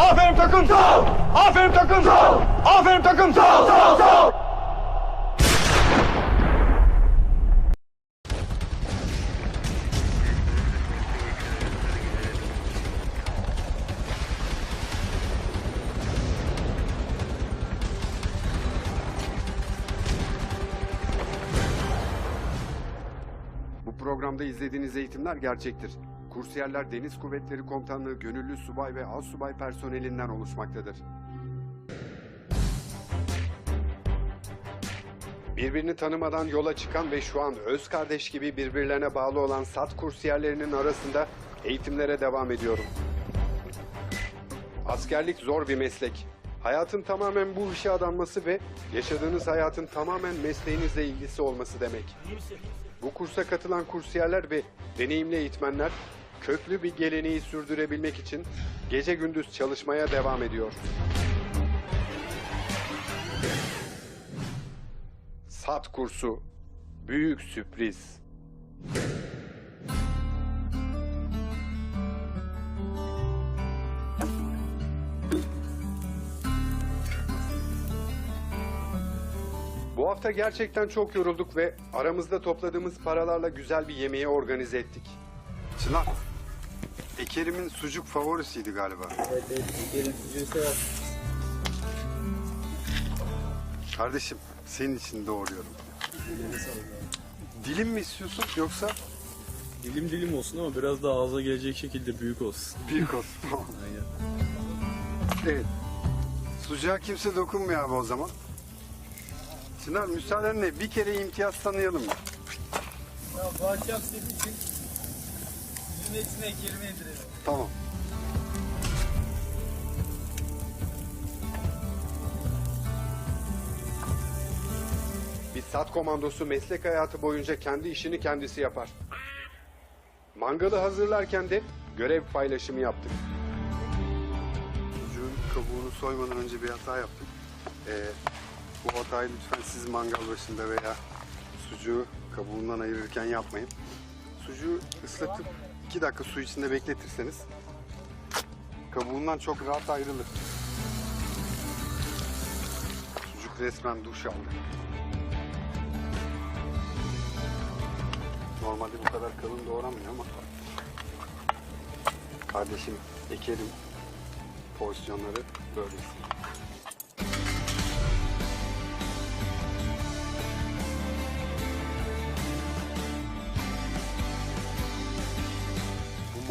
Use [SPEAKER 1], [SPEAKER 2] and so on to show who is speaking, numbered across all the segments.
[SPEAKER 1] Aferin takım. Sağ Aferin takım. Sağ Aferin takım. Sağ sağ sağ.
[SPEAKER 2] Bu programda izlediğiniz eğitimler gerçektir. Kursiyerler Deniz Kuvvetleri Komutanlığı gönüllü subay ve az subay personelinden oluşmaktadır. Birbirini tanımadan yola çıkan ve şu an öz kardeş gibi birbirlerine bağlı olan SAT kursiyerlerinin arasında eğitimlere devam ediyorum. Askerlik zor bir meslek. Hayatın tamamen bu işe adanması ve yaşadığınız hayatın tamamen mesleğinizle ilgisi olması demek. Bu kursa katılan kursiyerler ve deneyimli eğitmenler köklü bir geleneği sürdürebilmek için gece gündüz çalışmaya devam ediyor. SAT kursu büyük sürpriz. Bu hafta gerçekten çok yorulduk ve aramızda topladığımız paralarla güzel bir yemeği organize ettik. Çınar, Ekerim'in sucuk favorisiydi galiba.
[SPEAKER 3] Evet, evet. Gelin sucuğu sever.
[SPEAKER 2] Kardeşim, senin için doğruyorum. Dilim mi istiyorsun yoksa
[SPEAKER 3] Dilim dilim olsun ama biraz da ağza gelecek şekilde büyük olsun.
[SPEAKER 2] büyük olsun?
[SPEAKER 3] Aynen.
[SPEAKER 2] evet. Sucuğa kimse dokunmuyor abi o zaman. Çınar müsaadenle bir kere imtiyaz tanıyalım mı?
[SPEAKER 3] Ya bu akşam senin için hizmetine kelime indirelim.
[SPEAKER 2] Tamam. Bir sat komandosu meslek hayatı boyunca kendi işini kendisi yapar. Mangalı hazırlarken de görev paylaşımı yaptık. Sucuğun kabuğunu soymadan önce bir hata yaptık. Ee, bu hatayı lütfen siz mangal başında veya sucuğu kabuğundan ayırırken yapmayın. Sucuğu ıslatıp 2 dakika su içinde bekletirseniz kabuğundan çok rahat ayrılır. Sucuk resmen duş aldı. Normalde bu kadar kalın doğramıyor ama kardeşim ekerim pozisyonları böyle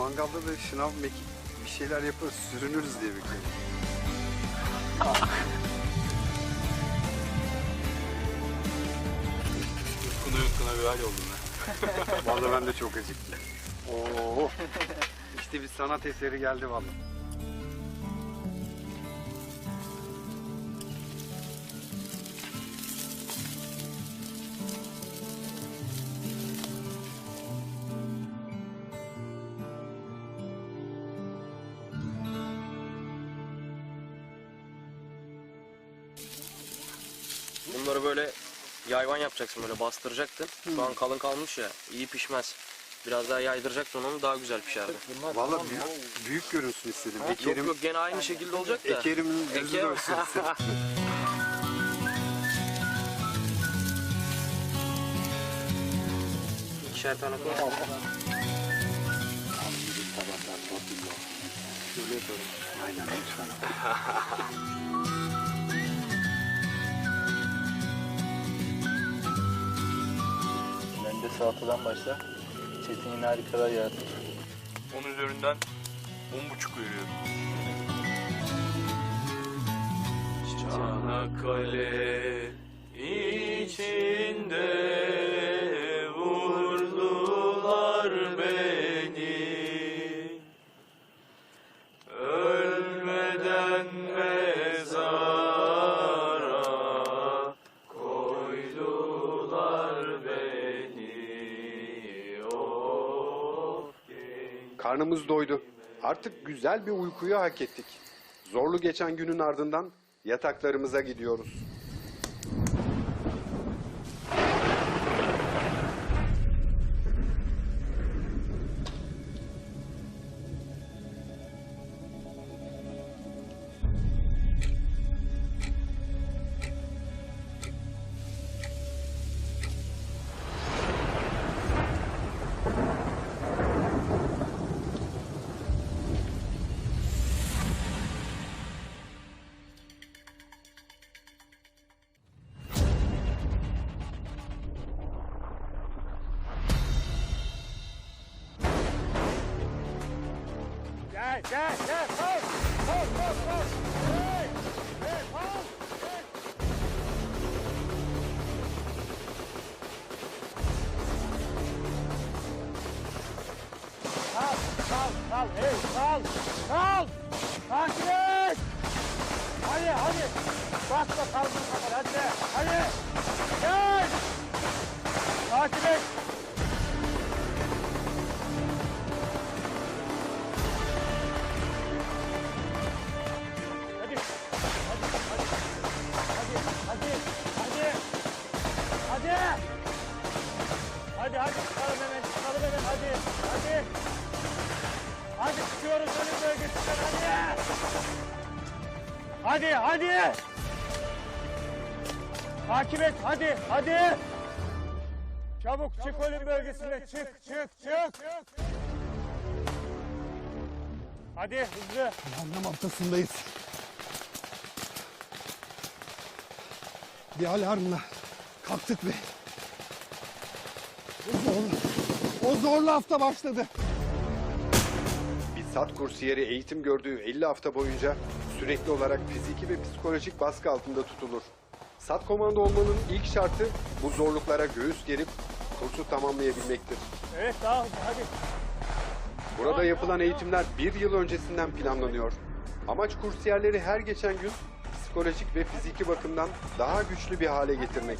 [SPEAKER 2] mangalda da şınav mekik bir şeyler yaparız, sürünürüz diye bekliyorum.
[SPEAKER 3] Yutkuna yutkuna bir hal oldum ben.
[SPEAKER 2] Vallahi ben de çok acıktım. Oo. İşte bir sanat eseri geldi vallahi.
[SPEAKER 4] Bunları böyle yayvan yapacaksın böyle bastıracaktın. Şu an kalın kalmış ya iyi pişmez. Biraz daha yaydıracaktın onu daha güzel pişerdi.
[SPEAKER 2] Vallahi büyük, büyük görünsün istedim.
[SPEAKER 4] Yok
[SPEAKER 2] Ekerim,
[SPEAKER 4] yok gene aynı şekilde olacak da.
[SPEAKER 2] ekerimin gözü
[SPEAKER 4] Eker-
[SPEAKER 2] görsün istedim.
[SPEAKER 4] İkişer tane koy.
[SPEAKER 2] Şöyle yapalım. Aynen lütfen.
[SPEAKER 3] salatadan başla. Çetin yine harikalar yaratır.
[SPEAKER 5] Onun üzerinden 10.5 veriyorum. Çanakkale içinde
[SPEAKER 2] Karnımız doydu. Artık güzel bir uykuyu hak ettik. Zorlu geçen günün ardından yataklarımıza gidiyoruz.
[SPEAKER 1] Gel gel gel. Kal. Kal kal kal. Hey. Hey kal. Hey. Kal kal kal. Hey kal. Kal. Takip et. Hadi hadi. Basma kaldır kafanı hadi. Hadi. Gel. Takip et. Hadi hadi çıkalım hemen çıkalım hemen hadi. Hadi. Hadi çıkıyoruz ölüm bölgesinden hadi. Hadi hadi. Takip et hadi hadi. Çabuk çık ölüm bölgesine çık çık çık. Hadi hızlı.
[SPEAKER 6] Anlam haftasındayız. Bir alarmla kalktık ve o zorlu, o zorlu hafta başladı.
[SPEAKER 2] Bir SAT kursiyeri eğitim gördüğü 50 hafta boyunca sürekli olarak fiziki ve psikolojik baskı altında tutulur. SAT komando olmanın ilk şartı bu zorluklara göğüs gerip kursu tamamlayabilmektir.
[SPEAKER 1] Evet daha hızlı hadi.
[SPEAKER 2] Burada yapılan eğitimler bir yıl öncesinden planlanıyor. Amaç kursiyerleri her geçen gün psikolojik ve fiziki bakımdan daha güçlü bir hale getirmek.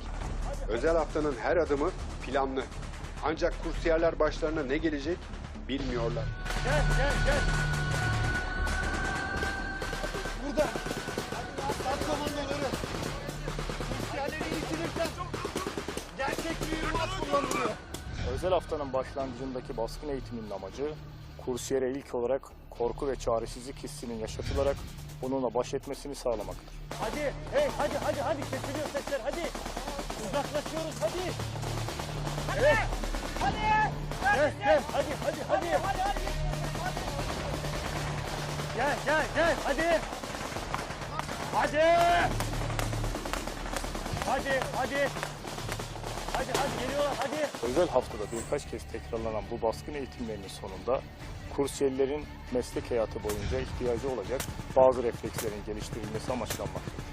[SPEAKER 2] Özel haftanın her adımı planlı. Ancak kursiyerler başlarına ne gelecek bilmiyorlar.
[SPEAKER 1] Gel gel gel.
[SPEAKER 6] Burada Sat komandoları yerleri eğitilirken gerçek mühimmat kullanılıyor.
[SPEAKER 7] Özel haftanın başlangıcındaki baskın eğitiminin amacı kursiyere ilk olarak korku ve çaresizlik hissinin yaşatılarak onunla baş etmesini sağlamaktır.
[SPEAKER 1] Hadi hey hadi hadi hadi kesiliyor sesler hadi. Uzaklaşıyoruz hadi. Hadi. Hadi. Gel gel hadi hadi hadi. Hadi hadi. Gel gel gel hadi. Hadi. Hadi hadi. Hadi hadi geliyorlar hadi.
[SPEAKER 7] Özel haftada birkaç kez tekrarlanan bu baskın eğitimlerinin sonunda kursiyerlerin meslek hayatı boyunca ihtiyacı olacak bazı reflekslerin geliştirilmesi amaçlanmaktadır.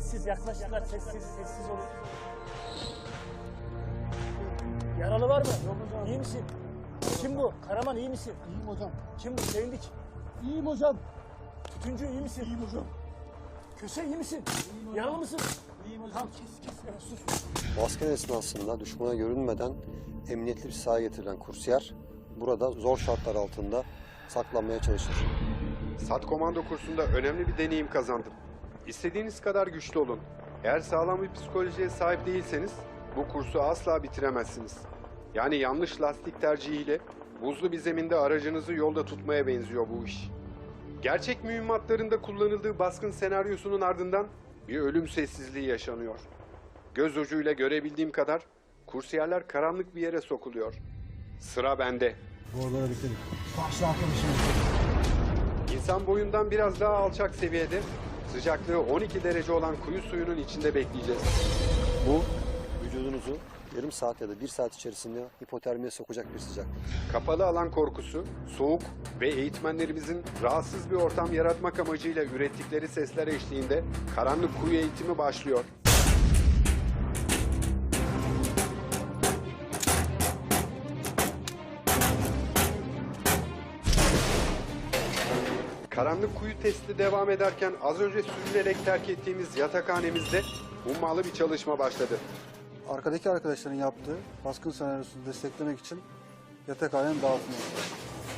[SPEAKER 1] Sessiz yaklaştılar. Sessiz, sessiz olun. Yaralı var mı? Yok hocam. İyi misin? Kim bu? Karaman iyi misin?
[SPEAKER 6] İyiyim hocam.
[SPEAKER 1] Kim bu? Sevindik.
[SPEAKER 6] İyiyim hocam.
[SPEAKER 1] Tütüncü iyi misin? İyiyim hocam. Köse iyi misin? Yaralı mısın? İyiyim hocam. Tamam kes kes. Evet, sus.
[SPEAKER 8] Baskın esnasında düşmana görünmeden emniyetli bir sahaya getirilen kursiyer burada zor şartlar altında saklanmaya çalışır.
[SPEAKER 2] SAT komando kursunda önemli bir deneyim kazandım. İstediğiniz kadar güçlü olun. Eğer sağlam bir psikolojiye sahip değilseniz bu kursu asla bitiremezsiniz. Yani yanlış lastik tercihiyle buzlu bir zeminde aracınızı yolda tutmaya benziyor bu iş. Gerçek mühimmatlarında kullanıldığı baskın senaryosunun ardından bir ölüm sessizliği yaşanıyor. Göz ucuyla görebildiğim kadar kursiyerler karanlık bir yere sokuluyor. Sıra bende.
[SPEAKER 6] Dikkat edin. Başla arkadaşım.
[SPEAKER 2] İnsan boyundan biraz daha alçak seviyede sıcaklığı 12 derece olan kuyu suyunun içinde bekleyeceğiz.
[SPEAKER 8] Bu vücudunuzu yarım saat ya da bir saat içerisinde hipotermiye sokacak bir sıcaklık.
[SPEAKER 2] Kapalı alan korkusu, soğuk ve eğitmenlerimizin rahatsız bir ortam yaratmak amacıyla ürettikleri sesler eşliğinde karanlık kuyu eğitimi başlıyor. Karanlık kuyu testi devam ederken az önce sürünerek terk ettiğimiz yatakhanemizde hummalı bir çalışma başladı.
[SPEAKER 6] arkadaki arkadaşların yaptığı baskın senaryosunu desteklemek için yatakhanenin dağıtımı.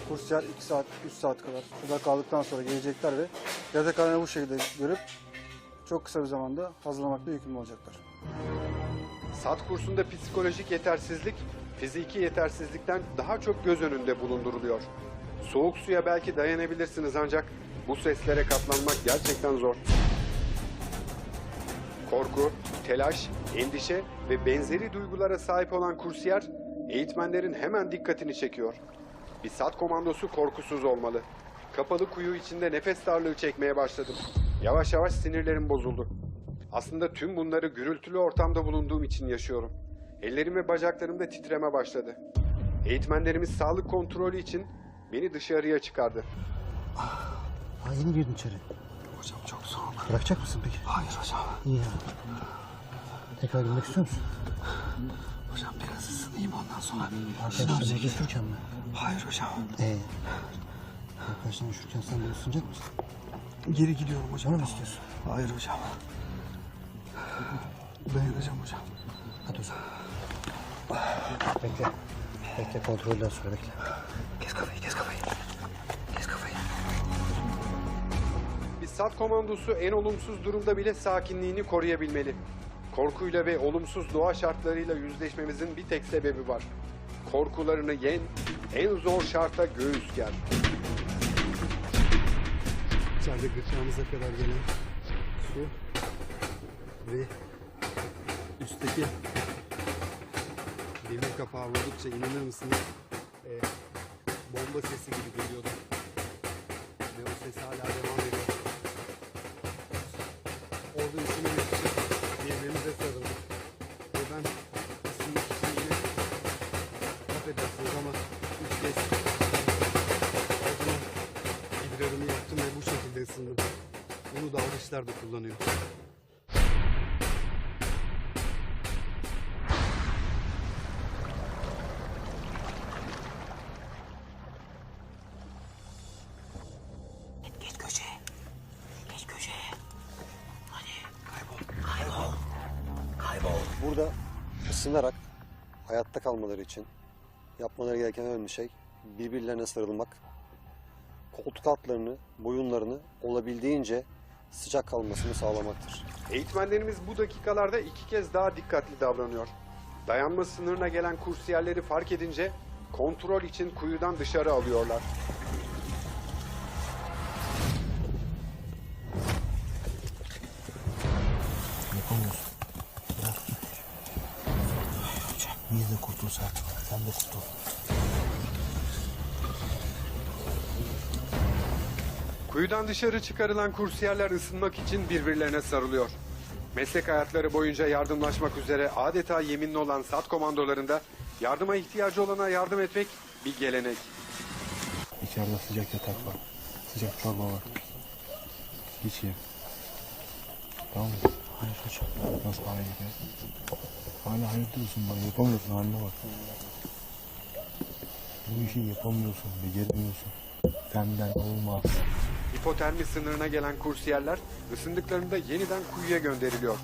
[SPEAKER 6] Kursiyer 2 saat, 3 saat kadar burada kaldıktan sonra gelecekler ve yatakhaneyi bu şekilde görüp çok kısa bir zamanda hazırlamakla yükümlü olacaklar.
[SPEAKER 2] SAT kursunda psikolojik yetersizlik, fiziki yetersizlikten daha çok göz önünde bulunduruluyor. Soğuk suya belki dayanabilirsiniz ancak bu seslere katlanmak gerçekten zor. Korku, telaş, endişe ve benzeri duygulara sahip olan kursiyer, eğitmenlerin hemen dikkatini çekiyor. Bir SAT komandosu korkusuz olmalı. Kapalı kuyu içinde nefes darlığı çekmeye başladım. Yavaş yavaş sinirlerim bozuldu. Aslında tüm bunları gürültülü ortamda bulunduğum için yaşıyorum. Ellerim ve bacaklarımda titreme başladı. Eğitmenlerimiz sağlık kontrolü için beni dışarıya çıkardı.
[SPEAKER 6] Ha yeni girdin içeri. Hocam çok soğuk. Bırakacak mısın peki? Hayır hocam. İyi ya. Tekrar girmek istiyor musun? Hocam biraz ısınayım ondan sonra. Arkadaşlarına üşürken mi? Hayır hocam. Ee, arkadaşlarına üşürken sen de ısınacak mısın? Geri gidiyorum hocam. Onu mu istiyorsun? Hayır hocam. Dayanacağım hocam. Hadi o zaman. Bekle. Bekle kontrolden sonra bekle.
[SPEAKER 2] SAT komandosu en olumsuz durumda bile sakinliğini koruyabilmeli. Korkuyla ve olumsuz doğa şartlarıyla yüzleşmemizin bir tek sebebi var. Korkularını yen, en zor şarta göğüs ger.
[SPEAKER 6] İçeride gırtlağımıza kadar gelen su ve üstteki demir kapağı vurdukça inanır mısınız e, bomba sesi gibi geliyordu. Ve o ses hala devam ediyor. Orada ısınmak için birbirimize sarıldık. Ve ben ısınmak için yine affedersiniz ama üç kez ağzıma idrarımı yaptım ve bu şekilde ısındım. Bunu dalgıçlar da kullanıyor.
[SPEAKER 8] Hayatta kalmaları için yapmaları gereken önemli şey birbirlerine sarılmak, koltuk altlarını, boyunlarını olabildiğince sıcak kalmasını sağlamaktır.
[SPEAKER 2] Eğitmenlerimiz bu dakikalarda iki kez daha dikkatli davranıyor. Dayanma sınırına gelen kursiyerleri fark edince kontrol için kuyudan dışarı alıyorlar.
[SPEAKER 6] Kurtul.
[SPEAKER 2] Kuyudan dışarı çıkarılan kursiyerler ısınmak için birbirlerine sarılıyor. Meslek hayatları boyunca yardımlaşmak üzere adeta yeminli olan SAT komandolarında yardıma ihtiyacı olana yardım etmek bir gelenek.
[SPEAKER 9] İçeride sıcak yatak var. Sıcak çorba var. Hiç ye. Tamam mı? Hayır hocam. Nasıl hayır ya? Hala hayır diyorsun bana. Yapamıyorsun haline bak. Bu işi yapamıyorsun. Beceremiyorsun. Senden olmaz.
[SPEAKER 2] Hipotermi sınırına gelen kursiyerler ısındıklarında yeniden kuyuya gönderiliyor.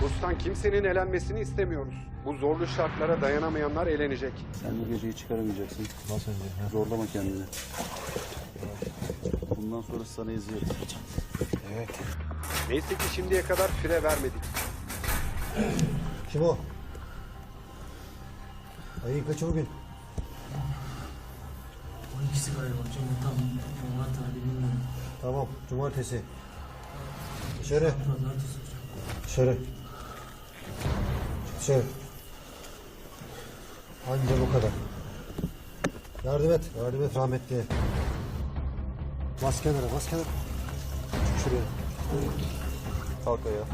[SPEAKER 2] Kurstan kimsenin elenmesini istemiyoruz. Bu zorlu şartlara dayanamayanlar elenecek.
[SPEAKER 9] Sen bu geceyi çıkaramayacaksın. Nasıl önce? Zorlama kendini. Bundan sonra sana eziyet. Evet.
[SPEAKER 2] Neyse ki şimdiye kadar fire vermedik.
[SPEAKER 6] Kim o? Ayın kaçı bugün?
[SPEAKER 3] 12'si galiba hocam. Tam Cuma tarihi bilmiyorum.
[SPEAKER 6] Tamam, cumartesi. Dışarı,
[SPEAKER 3] Pazartesi hocam.
[SPEAKER 6] dışarı. Çık dışarı. Anca bu kadar. Yardım et, yardım et rahmetliye. Bas kenara, bas kenara. Çık şuraya.
[SPEAKER 9] Kalk ayağa.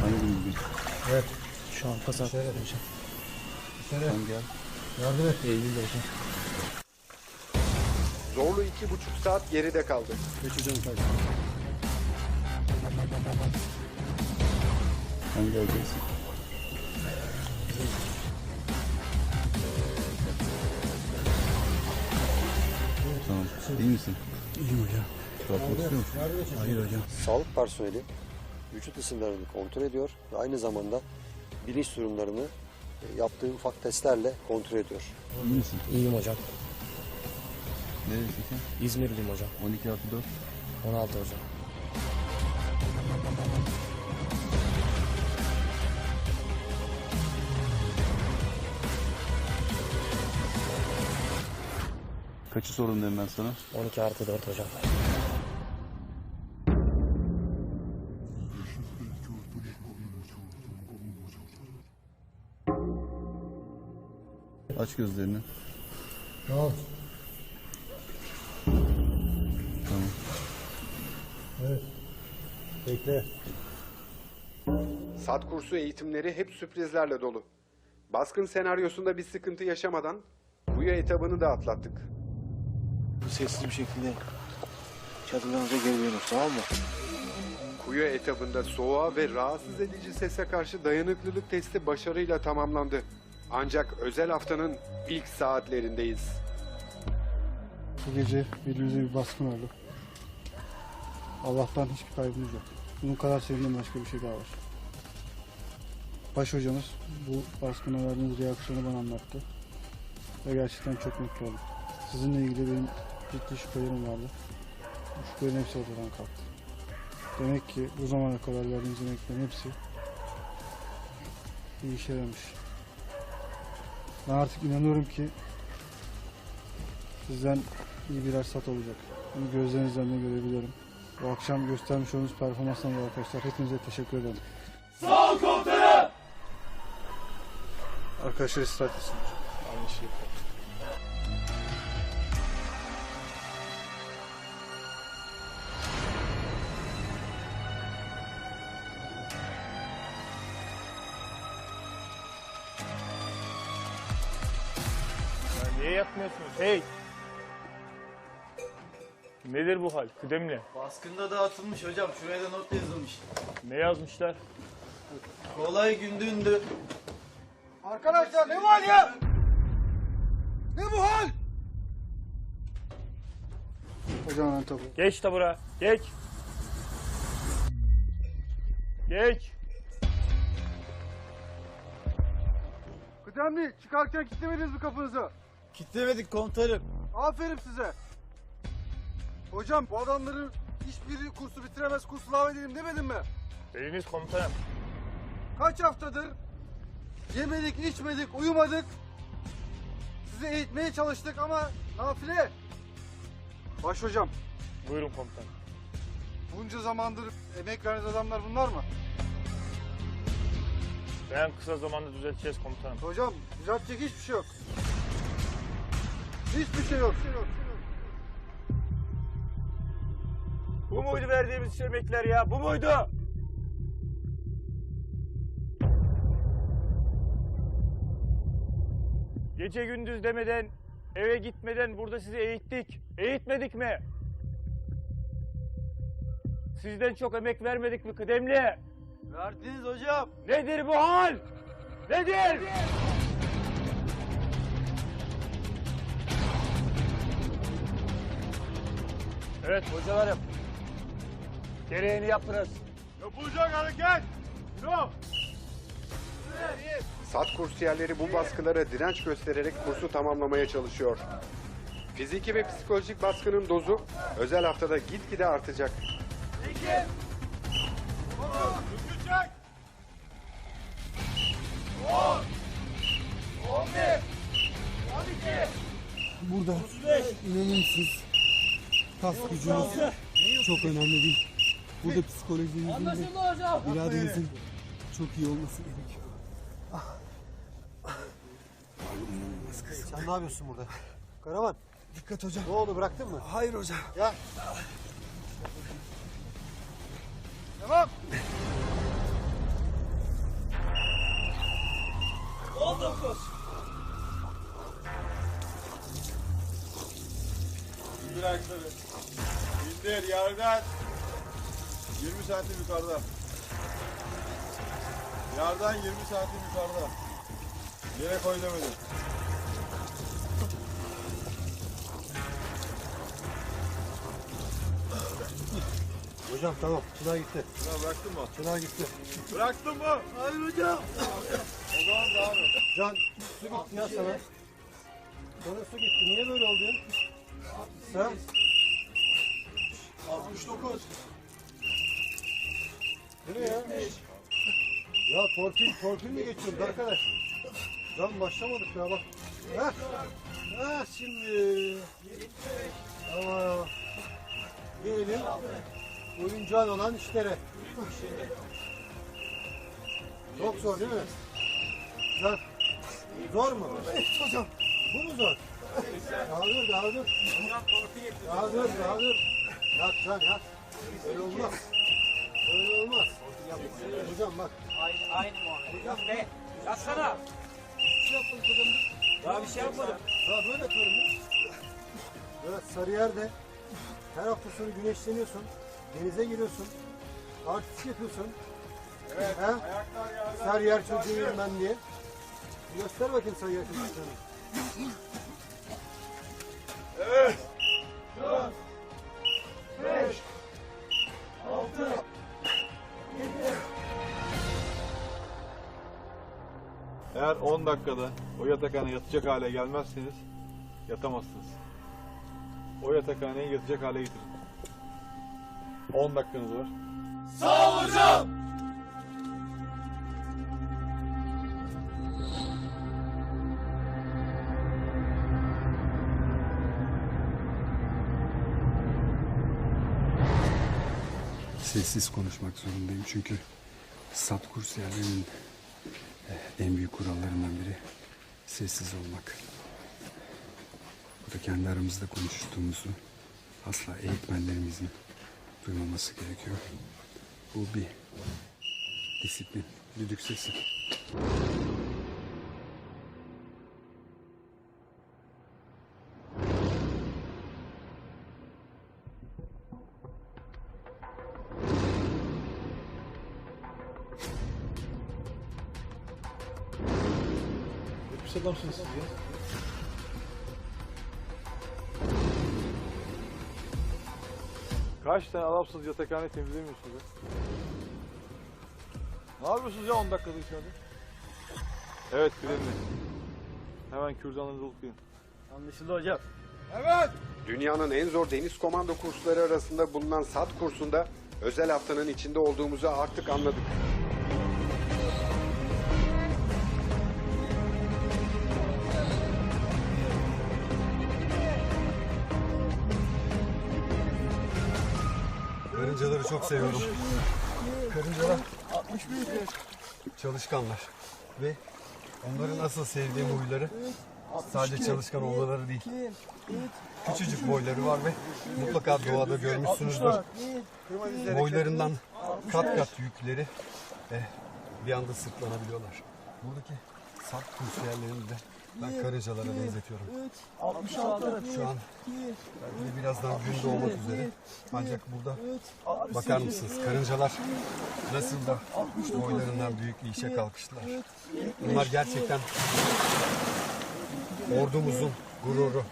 [SPEAKER 9] Hangi gün?
[SPEAKER 6] Evet,
[SPEAKER 3] Şu an pazar.
[SPEAKER 6] dışarı.
[SPEAKER 9] Sen gel.
[SPEAKER 6] Yardım et.
[SPEAKER 3] Eylül hocam.
[SPEAKER 2] Zorlu iki buçuk saat geride kaldı.
[SPEAKER 6] Geç hocam sen.
[SPEAKER 9] Geleceksin. Tamam. İyi misin?
[SPEAKER 6] İyiyim hocam. Hayır hocam.
[SPEAKER 8] Sağlık personeli vücut ısılarını kontrol ediyor ve aynı zamanda bilinç durumlarını yaptığı ufak testlerle kontrol ediyor.
[SPEAKER 10] İyiyim hocam.
[SPEAKER 9] Neresi sen?
[SPEAKER 10] İzmirliyim hocam.
[SPEAKER 9] 12 artı 4.
[SPEAKER 10] 16 hocam.
[SPEAKER 9] Kaçı sorumluyum ben sana?
[SPEAKER 10] 12 artı 4 hocam.
[SPEAKER 9] Aç gözlerini.
[SPEAKER 6] Rahat.
[SPEAKER 9] Tamam.
[SPEAKER 6] Evet. Bekle.
[SPEAKER 2] SAT kursu eğitimleri hep sürprizlerle dolu. Baskın senaryosunda bir sıkıntı yaşamadan Buya etabını da atlattık.
[SPEAKER 9] Sessiz bir şekilde çadırlarınıza geri dönüyoruz tamam mı?
[SPEAKER 2] Kuyu etabında soğuğa ve rahatsız edici sese karşı dayanıklılık testi başarıyla tamamlandı. Ancak özel haftanın ilk saatlerindeyiz.
[SPEAKER 6] Bu gece elimize bir baskın oldu. Allah'tan hiçbir kaybımız yok. Bunun kadar sevindiğim başka bir şey daha var. Baş hocamız bu baskına verdiğiniz reaksiyonu bana anlattı. Ve gerçekten çok mutlu oldum. Sizinle ilgili benim ciddi şüphelerim vardı. Bu şüphelerin hepsi ortadan kalktı. Demek ki bu zamana kadar verdiğiniz emeklerin hepsi bir işe yaramış. Ben artık inanıyorum ki sizden iyi birer sat olacak. Bunu gözlerinizden de görebiliyorum. Bu akşam göstermiş olduğunuz performansdan dolayı arkadaşlar hepinize teşekkür ederim.
[SPEAKER 11] Sağ ol komutanım.
[SPEAKER 6] Arkadaşlar istirahat etsin.
[SPEAKER 1] Aynı şeyi Ya niye yapmıyorsunuz? Hey! Nedir bu hal? Kıdemli.
[SPEAKER 3] Baskında dağıtılmış hocam. Şuraya da not yazılmış.
[SPEAKER 1] Ne yazmışlar?
[SPEAKER 3] Kolay gündündü.
[SPEAKER 6] Arkadaşlar ne var ya? Ne bu hal? Hocam ben tabu.
[SPEAKER 1] Geç tabura. Geç. Geç.
[SPEAKER 6] Kıdemli çıkarken kilitlemediniz mi kapınızı?
[SPEAKER 3] Kitlemedik komutanım.
[SPEAKER 6] Aferin size. Hocam bu adamların hiçbiri kursu bitiremez kursu lave edelim demedim mi?
[SPEAKER 1] Eliniz komutanım.
[SPEAKER 6] Kaç haftadır yemedik, içmedik, uyumadık. Sizi eğitmeye çalıştık ama nafile. Baş hocam,
[SPEAKER 1] Buyurun komutanım.
[SPEAKER 6] bunca zamandır emek verdiğiniz adamlar bunlar mı?
[SPEAKER 1] Ben kısa zamanda düzelteceğiz komutanım.
[SPEAKER 6] Hocam, düzeltecek hiçbir şey yok. Hiçbir şey yok.
[SPEAKER 1] Bu muydu verdiğimiz emekler ya? Bu muydu? Gece gündüz demeden, eve gitmeden burada sizi eğittik. Eğitmedik mi? Sizden çok emek vermedik mi kıdemli?
[SPEAKER 3] Verdiniz hocam.
[SPEAKER 1] Nedir bu hal? Nedir? Evet hocalarım. Gereğini yapınız. Yapılacak hareket. Yok.
[SPEAKER 2] SAT kursiyerleri bu baskılara direnç göstererek kursu tamamlamaya çalışıyor. Fiziki ve psikolojik baskının dozu özel haftada gitgide artacak.
[SPEAKER 6] Burada inanın siz kas gücünüz çok önemli değil. Burada psikolojinizin ve iradenizin çok iyi olması gerekiyor.
[SPEAKER 8] Sen ne yapıyorsun burada? Karaman
[SPEAKER 6] Dikkat hocam.
[SPEAKER 8] ne oldu bıraktın mı?
[SPEAKER 6] Hayır hocam.
[SPEAKER 8] Gel.
[SPEAKER 6] Devam.
[SPEAKER 3] İndir ayakları. İndir yerden. 20 santim yukarıda. Yerden 20 santim yukarıda. Yere koy demedim.
[SPEAKER 12] Hocam tamam. Çınar gitti. Çınar bıraktın mı? Çınar gitti.
[SPEAKER 7] Bıraktın mı?
[SPEAKER 12] Hayır hocam. Can su gitti ya sana. Sana su gitti. Niye böyle oldu ya? Ha? 69. Bu ne ya? Ya torpil, torpil mi geçiyoruz arkadaş? Can başlamadık ya bak. Ha? Ha şimdi. Tamam. Gelelim oyuncağın olan işlere. Çok zor değil mi? Can. Zor mu? Hocam. Bu mu zor? Daha dur, daha dur. Daha dur, daha dur. Yat can yat. Öyle olmaz. Öyle olmaz. Hocam bak.
[SPEAKER 13] Aynı, aynı muamele. Be, yatsana.
[SPEAKER 12] Ne yapalım hocam?
[SPEAKER 13] Daha bir şey yapmadım.
[SPEAKER 12] Ya böyle atıyorum ya. Evet Sarıyer'de her hafta sonu güneşleniyorsun. Denize giriyorsun. Artist yapıyorsun. Evet. He? Sarıyer çocuğuyum ben diye. Göster bakayım Sarıyer çocuklarını.
[SPEAKER 7] Eğer 10 dakikada o yatakhane yatacak hale gelmezseniz yatamazsınız. O yatakhaneyi yatacak hale getirin. 10 dakikanız var.
[SPEAKER 14] Sessiz konuşmak zorundayım çünkü sat kursiyerlerinin eh, en büyük kurallarından biri sessiz olmak. Bu da kendi aramızda konuştuğumuzu asla eğitmenlerimizin duymaması gerekiyor. Bu bir disiplin, düdük sesi.
[SPEAKER 7] Ya. Kaç tane adamsınız yatakhane temizlemiyorsunuz ya? Ne yapıyorsunuz ya 10 dakikada içeride? Evet kıdemli. Hemen kürdanınızı okuyun.
[SPEAKER 3] Anlaşıldı hocam.
[SPEAKER 14] Dünyanın en zor deniz komando kursları arasında bulunan SAT kursunda özel haftanın içinde olduğumuzu artık anladık. Çok seviyorum. Karıncalar çalışkanlar ve onların asıl sevdiğim huyları sadece çalışkan olmaları değil. Küçücük boyları var ve mutlaka doğada görmüşsünüzdür. Boylarından kat kat yükleri eh, bir anda sırtlanabiliyorlar. Buradaki sap kursiyerlerini de ben karıncalara benzetiyorum. Şu an belki de birazdan gün doğmak üzere. Ancak burada bakar mısınız karıncalar nasıl da boylarından büyük bir işe kalkıştılar. Bunlar gerçekten ordumuzun gururu.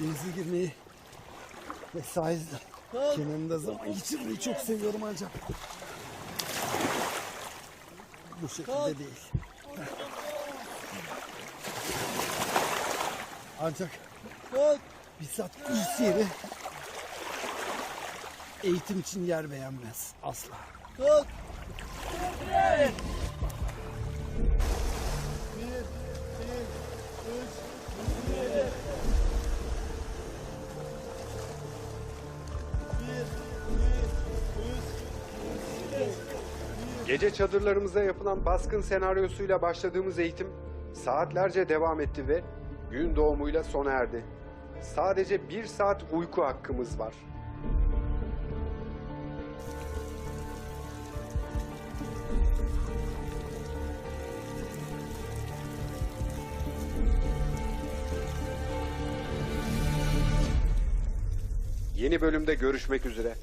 [SPEAKER 12] Denize girmeyi ve sahil kenarında zaman geçirmeyi çok seviyorum ancak. Bu şekilde değil. Ancak bir sat kursiyeri eğitim için yer beğenmez asla.
[SPEAKER 14] Gece çadırlarımıza yapılan baskın senaryosuyla başladığımız eğitim saatlerce devam etti ve gün doğumuyla sona erdi. Sadece bir saat uyku hakkımız var.
[SPEAKER 2] Yeni bölümde görüşmek üzere.